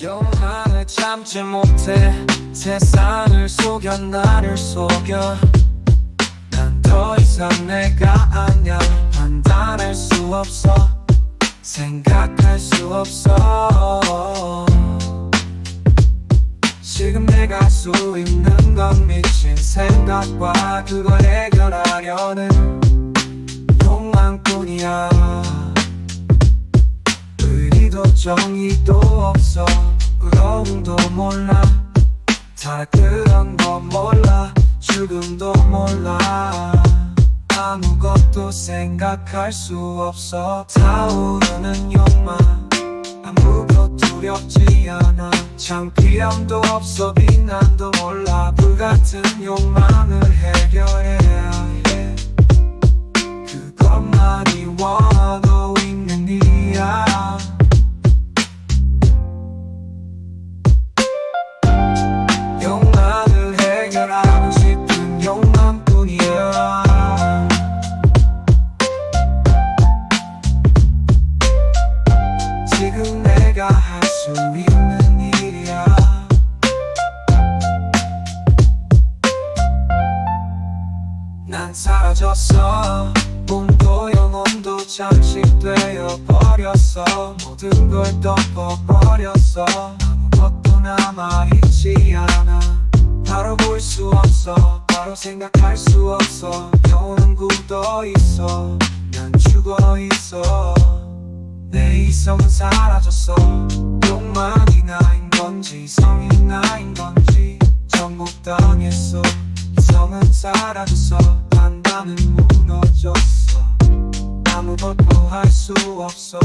영화를 참지 못해 세상을 속여 나를 속여. 난 더 이상 내가 아냐 판단할 수 없어. 생각할 수 없어. 지금 내가 할 수 있는 건 미친 생각과 그걸 해결하려는 욕망뿐이야. 의리도 정의도 없어 다 그런 거 몰라. 죽음도 몰라. 아무것도 생각할 수 없어. 타오르는 욕망. 아무도 두렵지 않아. 창피함도 없어. 비난도 몰라. 불같은 욕망 난 사라졌어. 몸도 영혼도 잠식되어 버렸어. 모든 걸 덮어버렸어. 아무것도 남아있지 않아. 바로 볼 수 없어. 바로 생각할 수 없어. 영혼은 굳어 있어. 난 죽어 있어. 내 이성은 사라졌어 사라졌어. 판단은 무너졌어. 아무것도 할 수 없어.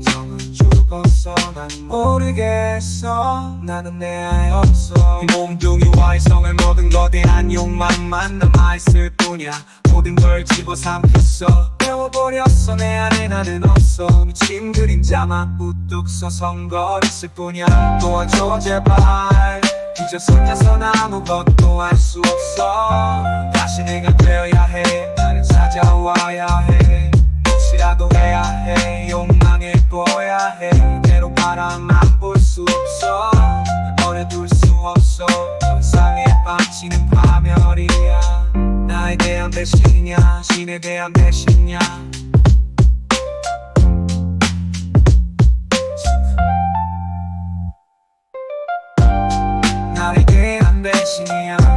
이성은 죽었어. 난 모르겠어. 나는 내 안에 없어. 이 몸뚱이와 이성을 모든 것에 대한 욕망만 남아있을 뿐이야. 모든 걸 집어삼켰어. 배워버렸어. 내 안에 나는 없어. 미친 그림자만 우뚝 서성거렸을 뿐이야. 도와줘 제발. 이제 손자선 아무것도 할 수 없어 신이가 되어야 해. 나를 찾아와야 해. 혹시라도 해야 해. 욕망에 떠야 해. 이대로 바람만 볼 수 없어. 버려둘 수 없어. 현상에 빠지는 파멸이야. 나에 대한 배신이야. 신에 대한 배신이야. 나에게 한 배신이야.